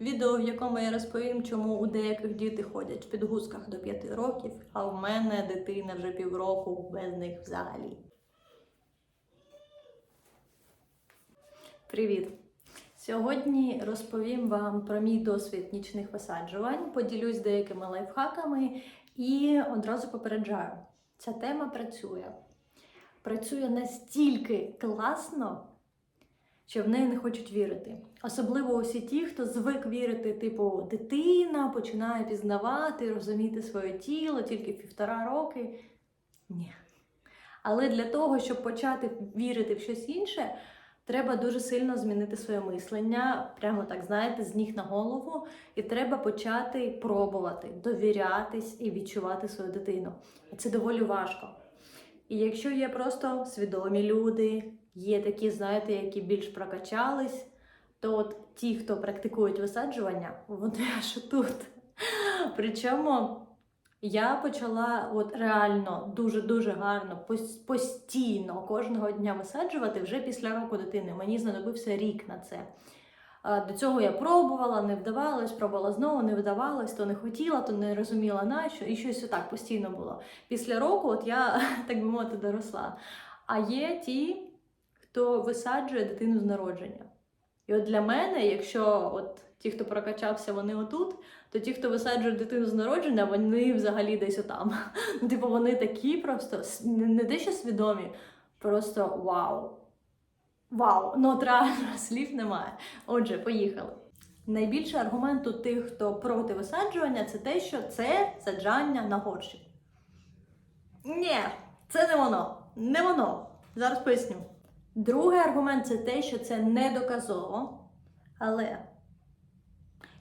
Відео, в якому я розповім, чому у деяких діти ходять в підгузках до 5 років, а в мене дитина вже півроку без них взагалі. Привіт! Сьогодні розповім вам про мій досвід нічних висаджувань, поділюсь деякими лайфхаками і одразу попереджаю: ця тема працює. Працює настільки класно, що в неї не хочуть вірити. Особливо усі ті, хто звик вірити, типу, дитина починає пізнавати, розуміти своє тіло тільки півтора роки. Ні. Але для того, щоб почати вірити в щось інше, треба дуже сильно змінити своє мислення, прямо так, знаєте, з ніг на голову, і треба почати пробувати, довірятись і відчувати свою дитину. Це доволі важко. І якщо є просто свідомі люди, є такі, знаєте, які більш прокачались, то от ті, хто практикують висаджування, вони аж тут. Причому я почала от реально дуже-дуже гарно, постійно кожного дня висаджувати вже після року дитини. Мені знадобився рік на це. До цього я пробувала, не вдавалось, пробувала знову, не вдавалось, то не хотіла, то не розуміла на що, і щось отак постійно було. Після року, от я, так би мовити, доросла. А є ті, хто висаджує дитину з народження. І от для мене, якщо от ті, хто прокачався, вони отут, то ті, хто висаджує дитину з народження, вони взагалі десь отам. Типу, вони такі просто не не дещо свідомі, просто вау. Вау! Ну от реально слів немає. Отже, поїхали. Найбільший аргумент у тих, хто проти висаджування, це те, що це саджання на горщик. Ні, це не воно. Не воно. Зараз поясню. Другий аргумент це те, що це недоказово. Але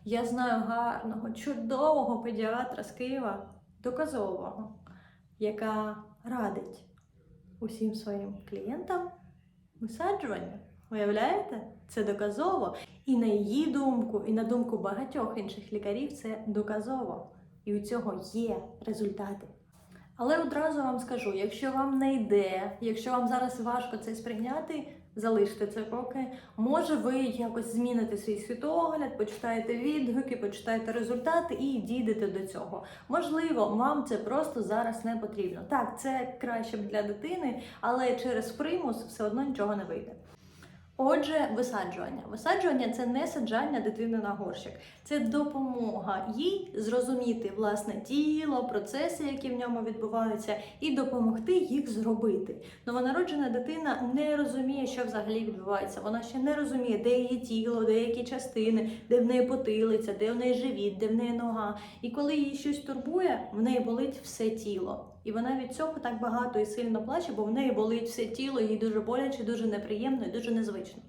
я знаю гарного, чудового педіатра з Києва, доказового, яка радить усім своїм клієнтам висаджування. Уявляєте? Це доказово. І на її думку, і на думку багатьох інших лікарів, це доказово. І у цього є результати. Але одразу вам скажу: якщо вам не йде, якщо вам зараз важко це сприйняти, залиште це поки. Може, ви якось зміните свій світогляд, почитаєте відгуки, почитаєте результати і дійдете до цього. Можливо, вам це просто зараз не потрібно. Так, це краще б для дитини, але через примус все одно нічого не вийде. Отже, висаджування. Висаджування це не саджання дитини на горщик, це допомога їй зрозуміти власне тіло, процеси, які в ньому відбуваються, і допомогти їх зробити. Новонароджена дитина не розуміє, що взагалі відбувається. Вона ще не розуміє, де її тіло, де які частини, де в неї потилиця, де в неї живіт, де в неї нога. І коли її щось турбує, в неї болить все тіло. І вона від цього так багато і сильно плаче, бо в неї болить все тіло, їй дуже боляче, дуже неприємно і дуже незвично.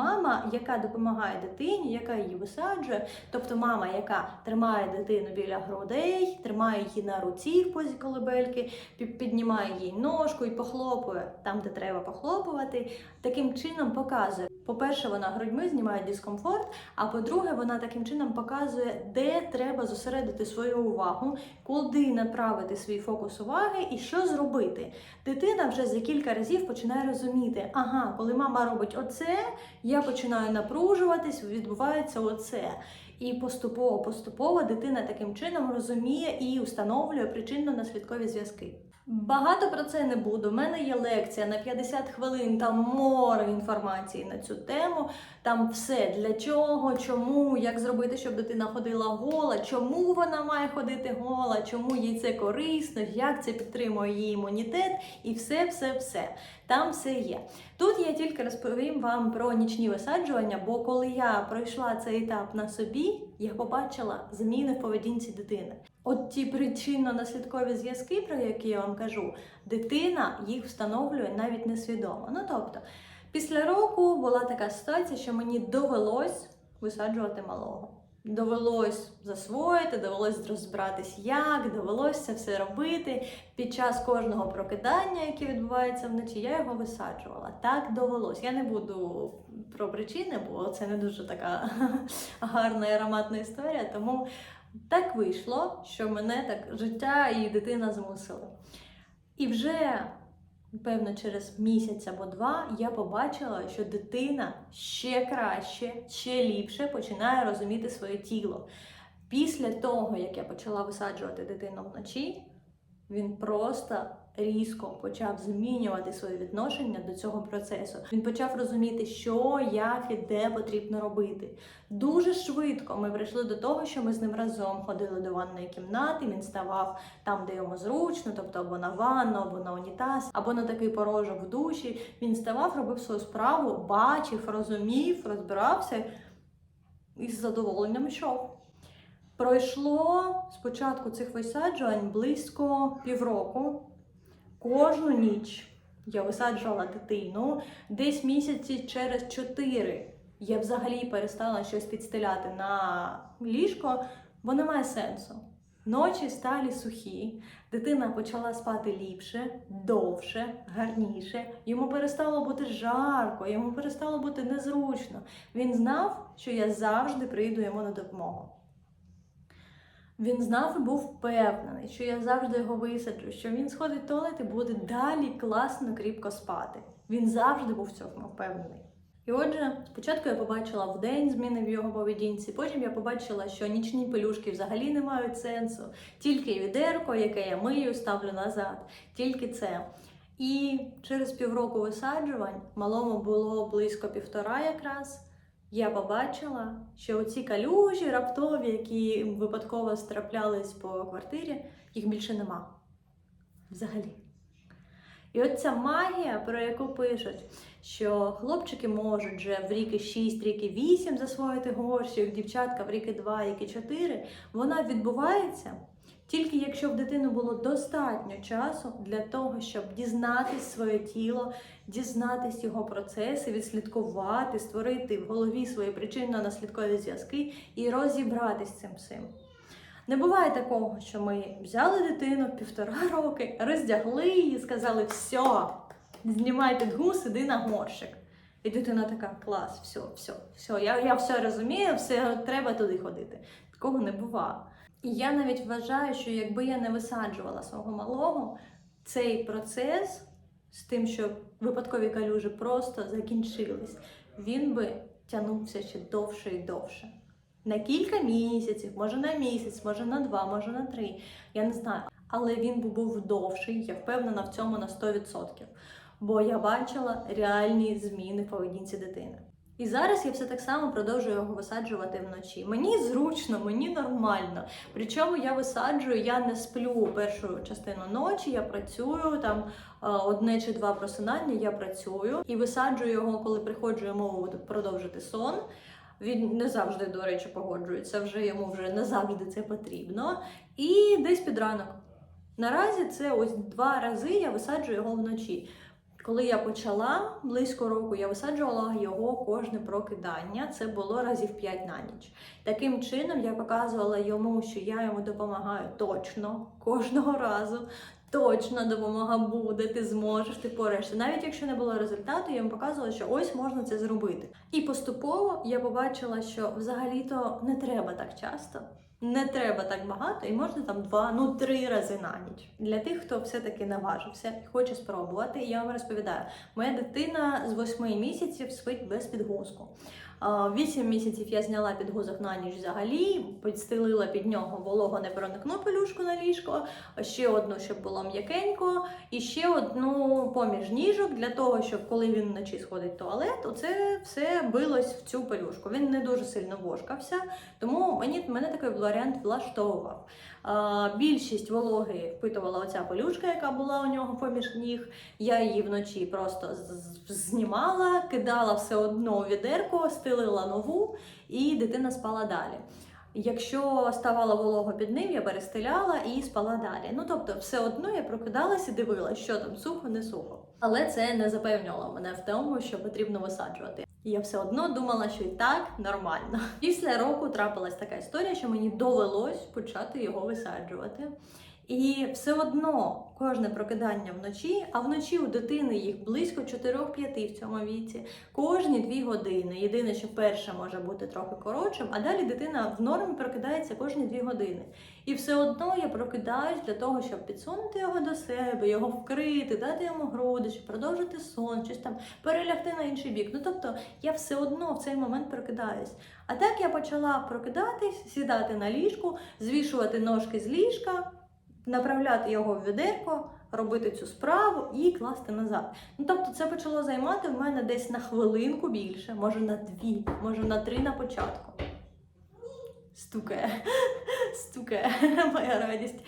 Мама, яка допомагає дитині, яка її висаджує, тобто мама, яка тримає дитину біля грудей, тримає її на руці в позі колебельки, пі- піднімає їй ножку і похлопує там, де треба похлопувати, таким чином показує. По-перше, вона грудьми знімає дискомфорт, а по-друге, вона таким чином показує, де треба зосередити свою увагу, куди направити свій фокус уваги і що зробити. Дитина вже за кілька разів починає розуміти, ага, коли мама робить оце, я починаю напружуватись, відбувається оце. І поступово, поступово дитина таким чином розуміє і установлює причинно-наслідкові зв'язки. Багато про це не буду. У мене є лекція на 50 хвилин, там море інформації на цю тему. Там все для чого, чому, як зробити, щоб дитина ходила гола, чому вона має ходити гола, чому їй це корисно, як це підтримує її імунітет, і все, все, все. Там все є. Тут я тільки розповім вам про нічні висаджування, бо коли я пройшла цей етап на собі, я побачила зміни в поведінці дитини. От ті причинно-наслідкові зв'язки, про які я вам кажу, дитина їх встановлює навіть несвідомо. Ну тобто, після року була така ситуація, що мені довелось висаджувати малого. Довелось засвоїти, довелось розбиратись, як, довелось це все робити. Під час кожного прокидання, яке відбувається вночі, я його висаджувала. Так довелось. Я не буду про причини, бо це не дуже така гарна і ароматна історія. Тому так вийшло, що мене так життя і дитина змусили. І вже Певно, через місяць або два я побачила, що дитина ще краще, ще ліпше починає розуміти своє тіло. Після того, як я почала висаджувати дитину вночі, він просто різко почав змінювати своє відношення до цього процесу. Він почав розуміти, що, як і де потрібно робити. Дуже швидко ми прийшли до того, що ми з ним разом ходили до ванної кімнати. Він ставав там, де йому зручно, тобто або на ванну, або на унітаз, або на такий порожок в душі. Він ставав, робив свою справу, бачив, розумів, розбирався і з задоволенням йшов. Пройшло спочатку цих висаджувань близько півроку. Кожну ніч я висаджувала дитину десь місяці через чотири. Я взагалі перестала щось підстеляти на ліжко, бо немає сенсу. Ночі стали сухі, дитина почала спати ліпше, довше, гарніше. Йому перестало бути жарко, йому перестало бути незручно. Він знав, що я завжди прийду йому на допомогу. Він знав і був впевнений, що я завжди його висаджу, що він сходить в туалет і буде далі класно, кріпко спати. Він завжди був в цьому впевнений. І отже, спочатку я побачила в день зміни в його поведінці, потім я побачила, що нічні пелюшки взагалі не мають сенсу, тільки відерко, яке я мию, ставлю назад, тільки це. І через півроку висаджувань, малому було близько півтора якраз. Я побачила, що оці калюжі раптові, які випадково страплялись по квартирі, їх більше нема. Взагалі. І от ця магія, про яку пишуть, що хлопчики можуть вже в ріки 6, ріки 8 засвоїти горщик, дівчатка в ріки 2, ріки 4, вона відбувається тільки якщо в дитини було достатньо часу для того, щоб дізнатись своє тіло, дізнатись його процеси, відслідкувати, створити в голові свої причинно-наслідкові зв'язки і розібратись цим всім. Не буває такого, що ми взяли дитину півтора роки, роздягли її, сказали, все, знімай підгу, сиди на горщик. І дитина така, клас, все, все, все, я, я все розумію, все треба туди ходити. Такого не буває. І я навіть вважаю, що якби я не висаджувала свого малого, цей процес з тим, що випадкові калюжі просто закінчились, він би тягнувся ще довше і довше. На кілька місяців, може на місяць, може на два, може на три. Я не знаю. Але він би був довший, я впевнена в цьому на 100%. Бо я бачила реальні зміни в поведінці дитини. І зараз я все так само продовжую його висаджувати вночі. Мені зручно, мені нормально. Причому я висаджую, я не сплю першу частину ночі, я працюю там е, одне чи два просинання, я працюю і висаджую його, коли приходжу йому продовжити сон. Він не завжди, до речі, погоджується, вже йому вже не завжди це потрібно. І десь під ранок. Наразі це ось два рази я висаджую його вночі. Коли я почала близько року, я висаджувала його кожне прокидання. Це було разів 5 на ніч. Таким чином я показувала йому, що я йому допомагаю точно кожного разу. Точно допомога буде, ти зможеш, ти пораєшся. Навіть якщо не було результату, я йому показувала, що ось можна це зробити. І поступово я побачила, що взагалі-то не треба так часто. Не треба так багато, і можна там два, ну три рази на ніч. Для тих, хто все-таки наважився і хоче спробувати, я вам розповідаю, моя дитина з восьми місяців спить без підгузку. Вісім місяців я зняла підгузок на ніч взагалі, підстелила під нього волого непроникну пелюшку на ліжко, ще одну, щоб було м'якенько, і ще одну поміж ніжок для того, щоб коли він вночі сходить в туалет, оце все билось в цю пелюшку. Він не дуже сильно бошкався, тому мені мене такий варіант влаштовував. Більшість вологи впитувала оця пелюшка, яка була у нього поміж ніг. Я її вночі просто знімала, кидала все одно у відерко, стелила нову, і дитина спала далі. Якщо ставала волого під ним, я перестеляла і спала далі. Ну тобто, все одно я прокидалася і дивилася, що там сухо, не сухо. Але це не запевнювало мене в тому, що потрібно висаджувати. Я все одно думала, що і так нормально. Після року трапилась така історія, що мені довелось почати його висаджувати. І все одно кожне прокидання вночі, а вночі у дитини їх близько 4-5 в цьому віці, кожні 2 години. Єдине, що перше може бути трохи коротшим, а далі дитина в нормі прокидається кожні 2 години. І все одно я прокидаюсь для того, щоб підсунути його до себе, його вкрити, дати йому груди, щоб продовжити сон, щось там перелягти на інший бік. Ну тобто я все одно в цей момент прокидаюсь. А так я почала прокидатись, сідати на ліжку, звішувати ножки з ліжка, направляти його в відерко, робити цю справу і класти назад. Ну тобто, це почало займати в мене десь на хвилинку більше, може на дві, може на три на початку. Стукає, стукає моя радість.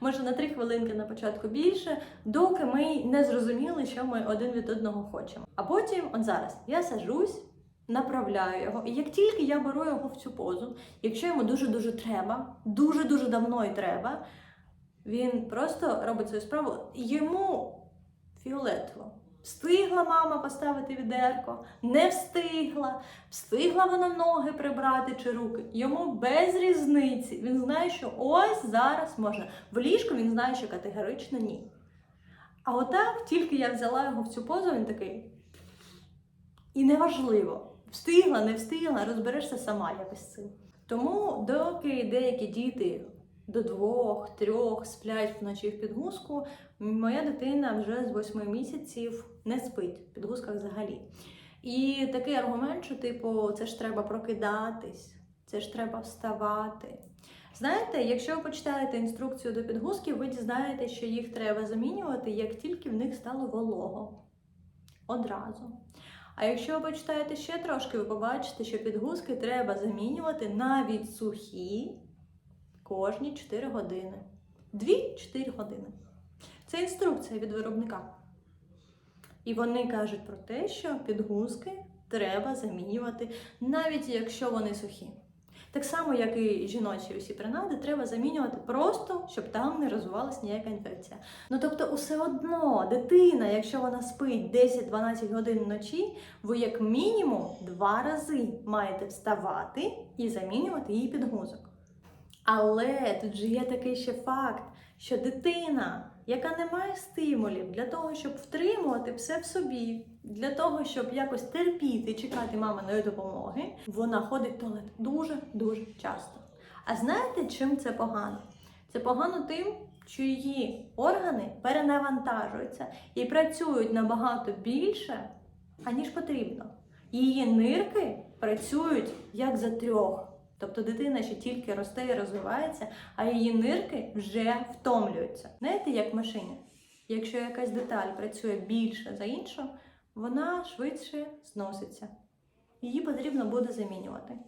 Може на три хвилинки на початку більше, доки ми не зрозуміли, що ми один від одного хочемо. А потім, от зараз, я сажусь, направляю його, і як тільки я беру його в цю позу, якщо йому дуже-дуже треба, дуже-дуже давно і треба, він просто робить свою справу. Йому фіолетово. Встигла мама поставити відерко, не встигла, встигла вона ноги прибрати чи руки. Йому без різниці. Він знає, що ось зараз можна. В ліжку він знає, що категорично ні. А отак, тільки я взяла його в цю позу, він такий. І неважливо, встигла, не встигла, розберешся сама якось з цим. Тому, доки деякі діти до двох, трьох сплять вночі в підгузку, моя дитина вже з восьми місяців не спить в підгузках взагалі. І такий аргумент, що, типу, це ж треба прокидатись, це ж треба вставати. Знаєте, якщо ви почитаєте інструкцію до підгузків, ви дізнаєтеся, що їх треба замінювати, як тільки в них стало волого. Одразу. А якщо ви почитаєте ще трошки, ви побачите, що підгузки треба замінювати навіть сухі кожні 4 години. 2-4 години. Це інструкція від виробника. І вони кажуть про те, що підгузки треба замінювати, навіть якщо вони сухі. Так само, як і жіночі усі принади, треба замінювати просто, щоб там не розвивалася ніяка інфекція. Ну тобто, усе одно дитина, якщо вона спить 10-12 годин вночі, ви як мінімум два рази маєте вставати і замінювати її підгузок. Але тут же є такий ще факт, що дитина, яка не має стимулів для того, щоб втримувати все в собі, для того, щоб якось терпіти, чекати маминої допомоги, вона ходить в туалет дуже-дуже часто. А знаєте, чим це погано? Це погано тим, що її органи перенавантажуються і працюють набагато більше, аніж потрібно. Її нирки працюють як за трьох. Тобто дитина ще тільки росте і розвивається, а її нирки вже втомлюються. Знаєте, як в машині? Якщо якась деталь працює більше за іншу, вона швидше зноситься. Її потрібно буде замінювати.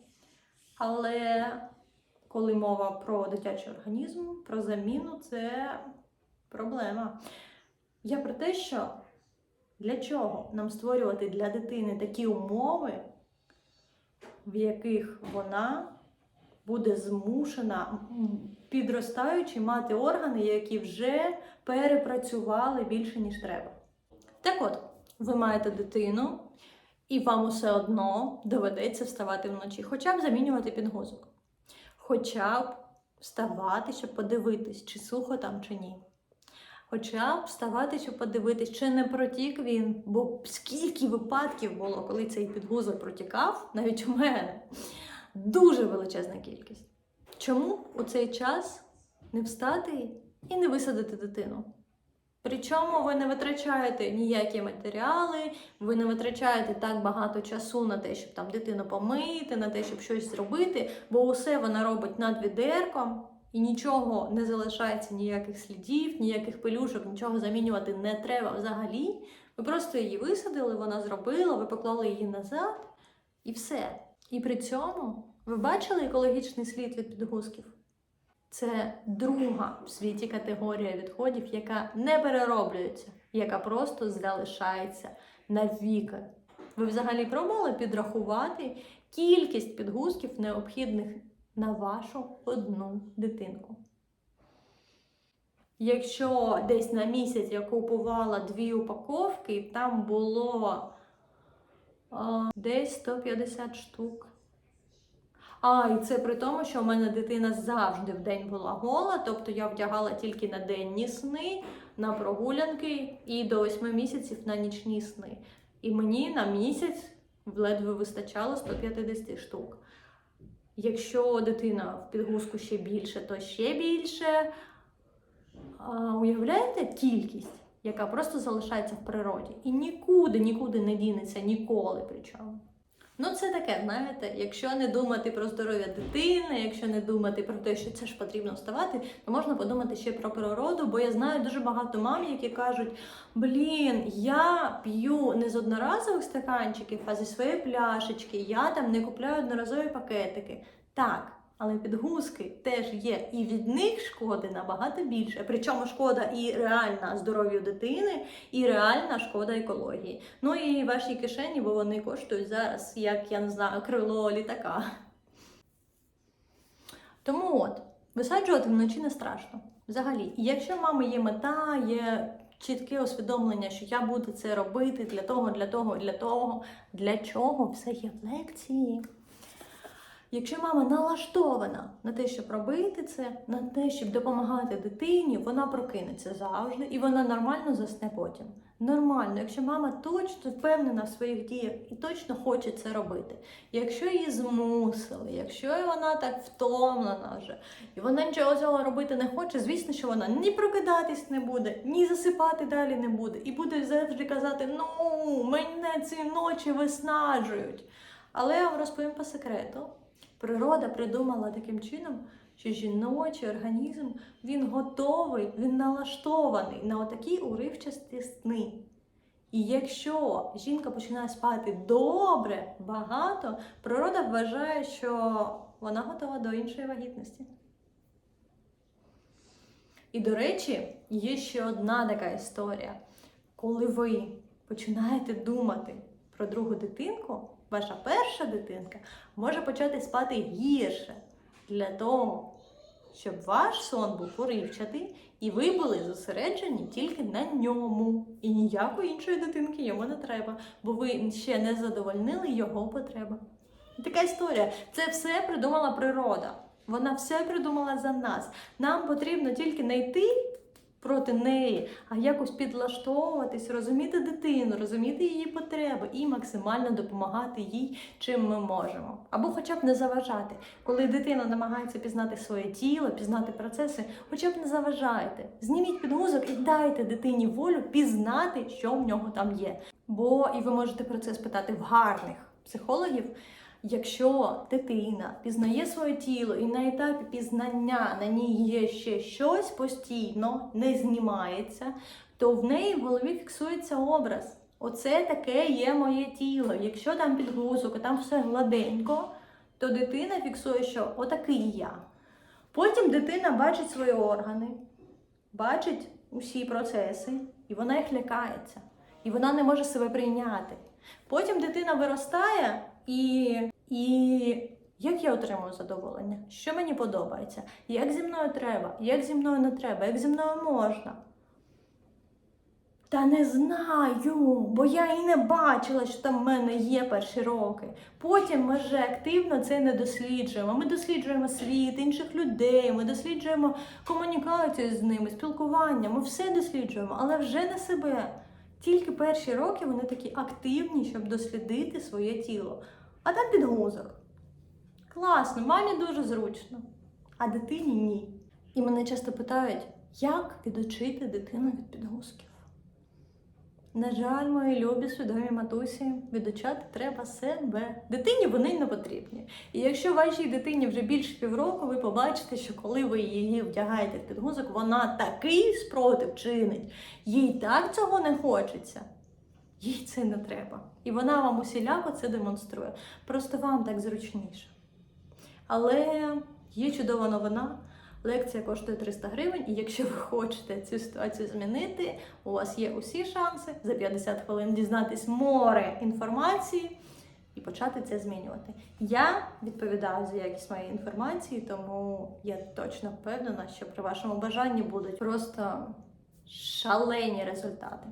Але коли мова про дитячий організм, про заміну, це проблема. Я про те, що для чого нам створювати для дитини такі умови, в яких вона буде змушена, підростаючи, мати органи, які вже перепрацювали більше, ніж треба. Так от, ви маєте дитину, і вам усе одно доведеться вставати вночі, хоча б замінювати підгузок, хоча б вставати, щоб подивитись, чи сухо там, чи ні. Хоча б вставати, щоб подивитись, чи не протік він, бо скільки випадків було, коли цей підгузок протікав, навіть у мене. Дуже величезна кількість. Чому у цей час не встати і не висадити дитину? Причому ви не витрачаєте ніякі матеріали, ви не витрачаєте так багато часу на те, щоб там дитину помити, на те, щоб щось зробити, бо усе вона робить над відерком, і нічого не залишається, ніяких слідів, ніяких пелюшок, нічого замінювати не треба взагалі. Ви просто її висадили, вона зробила, ви поклали її назад і все. І при цьому ви бачили екологічний слід від підгузків? Це друга в світі категорія відходів, яка не перероблюється, яка просто залишається навіки. Ви взагалі пробували підрахувати кількість підгузків, необхідних на вашу одну дитинку? Якщо десь на місяць я купувала дві упаковки, там було десь 150 штук. А, і це при тому, що в мене дитина завжди в день була гола, тобто я вдягала тільки на денні сни, на прогулянки і до 8 місяців на нічні сни. І мені на місяць ледве вистачало 150 штук. Якщо дитина в підгузку ще більше, то ще більше. А, уявляєте кількість, яка просто залишається в природі і нікуди, нікуди не дінеться, ніколи причому. Ну, це таке, знаєте, якщо не думати про здоров'я дитини, якщо не думати про те, що це ж потрібно вставати, то можна подумати ще про природу, бо я знаю дуже багато мам, які кажуть: блін, я п'ю не з одноразових стаканчиків, а зі своєї пляшечки, я там не купляю одноразові пакетики. Так. Але підгузки теж є, і від них шкоди набагато більше. Причому шкода і реальна здоров'ю дитини, і реальна шкода екології. Ну і вашій кишені, бо вони коштують зараз, як я не знаю, крило літака. Тому от, висаджувати вночі не страшно. Взагалі, якщо в мами є мета, є чітке усвідомлення, що я буду це робити для того, для того, для того, для чого все є в лекції. Якщо мама налаштована на те, щоб робити це, на те, щоб допомагати дитині, вона прокинеться завжди і вона нормально засне потім. Нормально, якщо мама точно впевнена в своїх діях і точно хоче це робити. Якщо її змусили, якщо вона так втомлена вже, і вона нічого цього робити не хоче, звісно, що вона ні прокидатись не буде, ні засипати далі не буде. І буде завжди казати: ну, мене ці ночі виснажують. Але я вам розповім по секрету. Природа придумала таким чином, що жіночий організм він готовий, він налаштований на отакі уривчасті сни. І якщо жінка починає спати добре, багато, природа вважає, що вона готова до іншої вагітності. І, до речі, є ще одна така історія. Коли ви починаєте думати про другу дитинку, ваша перша дитинка може почати спати гірше для того, щоб ваш сон був уривчатий, і ви були зосереджені тільки на ньому. І ніякої іншої дитинки йому не треба, бо ви ще не задовольнили його потреби. Така історія. Це все придумала природа. Вона все придумала за нас. Нам потрібно тільки знайти проти неї, а якось підлаштовуватись, розуміти дитину, розуміти її потреби і максимально допомагати їй, чим ми можемо. Або хоча б не заважати. Коли дитина намагається пізнати своє тіло, пізнати процеси, хоча б не заважайте. Зніміть підгузок і дайте дитині волю пізнати, що в нього там є. Бо і ви можете про це спитати в гарних психологів. Якщо дитина пізнає своє тіло і на етапі пізнання на ній є ще щось постійно, не знімається, то в неї в голові фіксується образ. Оце таке є моє тіло. Якщо там підгузок, і там все гладенько, то дитина фіксує, що отакий я. Потім дитина бачить свої органи, бачить усі процеси, і вона їх лякається. І вона не може себе прийняти. Потім дитина виростає і, і як я отримую задоволення? Що мені подобається? Як зі мною треба? Як зі мною не треба? Як зі мною можна? Та не знаю, бо я і не бачила, що там в мене є перші роки. Потім ми вже активно це не досліджуємо. Ми досліджуємо світ, інших людей, ми досліджуємо комунікацію з ними, спілкування. Ми все досліджуємо, але вже не себе. Тільки перші роки вони такі активні, щоб дослідити своє тіло. А там підгузок. Класно, мамі дуже зручно, а дитині ні. І мене часто питають, як відучити дитину від підгузків. На жаль, мої любі свідомі матусі, відучати треба себе. Дитині вони не потрібні. І якщо вашій дитині вже більше півроку, ви побачите, що коли ви її вдягаєте в підгузок, вона такий спротив чинить, їй так цього не хочеться. Їй це не треба. І вона вам усіляко це демонструє. Просто вам так зручніше. Але є чудова новина. Лекція коштує 300 гривень, і якщо ви хочете цю ситуацію змінити, у вас є усі шанси за 50 хвилин дізнатись море інформації і почати це змінювати. Я відповідаю за якість моєї інформації, тому я точно впевнена, що при вашому бажанні будуть просто шалені результати.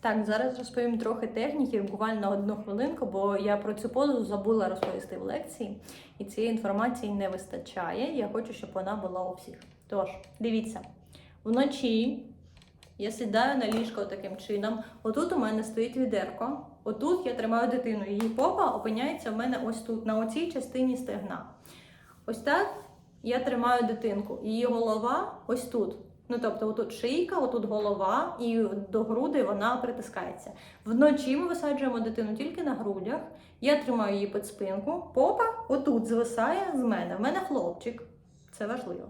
Так, зараз розповім трохи техніки, буквально одну хвилинку, бо я про цю позу забула розповісти в лекції, і цієї інформації не вистачає. Я хочу, щоб вона була у всіх. Тож, дивіться, вночі я сідаю на ліжко таким чином. Отут у мене стоїть відерко. Отут я тримаю дитину. Її попа опиняється в мене ось тут, на оцій частині стегна. Ось так я тримаю дитинку. Її голова ось тут. Ну, тобто, отут шийка, отут голова, і до груди вона притискається. Вночі ми висаджуємо дитину тільки на грудях. Я тримаю її під спинку. Попа отут звисає з мене. В мене хлопчик. Це важливо.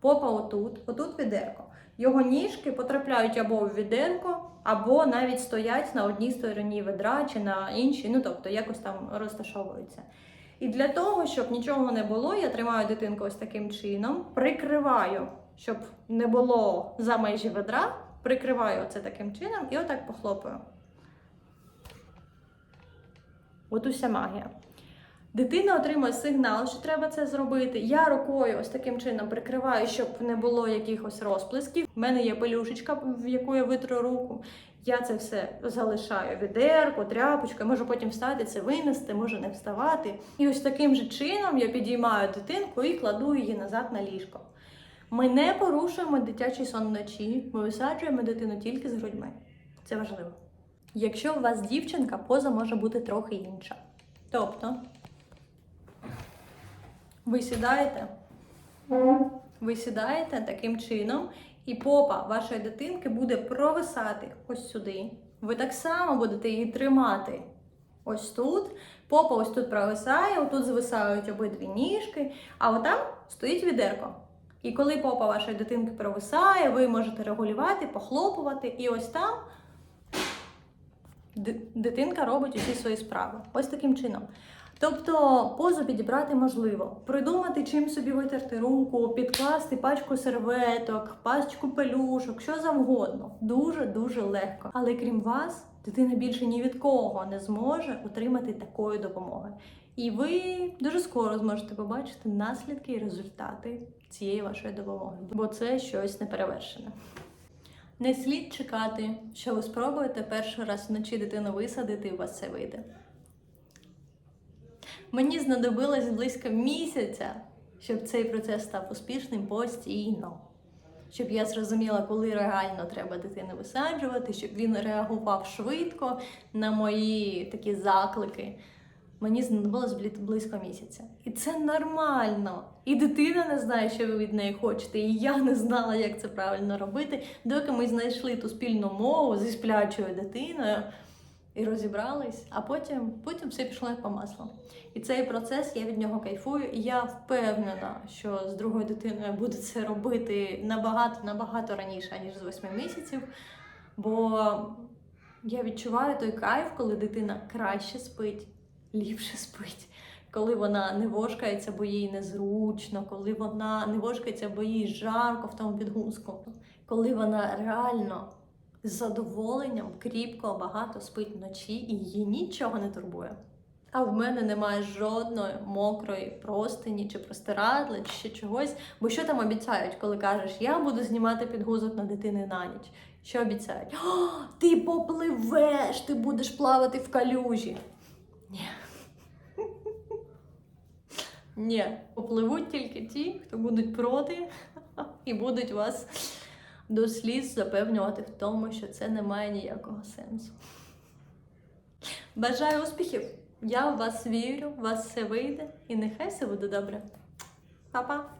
Попа отут, отут відерко. Його ніжки потрапляють або в відерко, або навіть стоять на одній стороні ведра чи на іншій, ну тобто якось там розташовуються. І для того, щоб нічого не було, я тримаю дитинку ось таким чином, прикриваю, щоб не було за межі ведра, прикриваю це таким чином і отак похлопаю. От уся магія. Дитина отримує сигнал, що треба це зробити. Я рукою ось таким чином прикриваю, щоб не було якихось розплесків. У мене є пелюшечка, в яку я витру руку. Я це все залишаю відерку, тряпочку, можу потім встати, це винести, можу не вставати. І ось таким же чином я підіймаю дитинку і кладу її назад на ліжко. Ми не порушуємо дитячий сон вночі, ми висаджуємо дитину тільки з грудьми. Це важливо. Якщо у вас дівчинка, поза може бути трохи інша. Тобто, ви сідаєте, ви сідаєте таким чином, і попа вашої дитинки буде провисати ось сюди. Ви так само будете її тримати ось тут. Попа ось тут провисає, отут звисають обидві ніжки, а отам стоїть відерко. І коли попа вашої дитинки провисає, ви можете регулювати, похлопувати, і ось там дитинка робить усі свої справи. Ось таким чином. Тобто позу підібрати можливо, придумати, чим собі витерти руку, підкласти пачку серветок, пачку пелюшок, що завгодно. Дуже дуже легко. Але крім вас, дитина більше ні від кого не зможе отримати такої допомоги. І ви дуже скоро зможете побачити наслідки і результати цієї вашої допомоги, бо це щось неперевершене. Не слід чекати, що ви спробуєте перший раз вночі дитину висадити, і у вас це вийде. Мені знадобилось близько місяця, щоб цей процес став успішним постійно. Щоб я зрозуміла, коли реально треба дитину висаджувати, щоб він реагував швидко на мої такі заклики. Мені знадобилось близько місяця. І це нормально. І дитина не знає, що ви від неї хочете. І я не знала, як це правильно робити, доки ми знайшли ту спільну мову зі сплячою дитиною і розібрались, а потім, потім все пішло як по маслу. І цей процес я від нього кайфую, і я впевнена, що з другою дитиною я буду це робити набагато набагато раніше, ніж з 8 місяців. Бо я відчуваю той кайф, коли дитина краще спить, ліпше спить. Коли вона не вошкається, бо їй незручно, коли вона не вошкається, бо їй жарко в тому підгузку, коли вона реально з задоволенням кріпко багато спить вночі і її нічого не турбує. А в мене немає жодної мокрої простині чи простирадла, чи ще чогось. Бо що там обіцяють, коли кажеш, я буду знімати підгузок на дитини на ніч? Що обіцяють? О, ти попливеш, ти будеш плавати в калюжі. Ні. Ні, попливуть тільки ті, хто будуть проти і будуть вас до сліз запевнювати в тому, що це не має ніякого сенсу. Бажаю успіхів! Я в вас вірю, у вас все вийде, і нехай все буде добре. Па-па!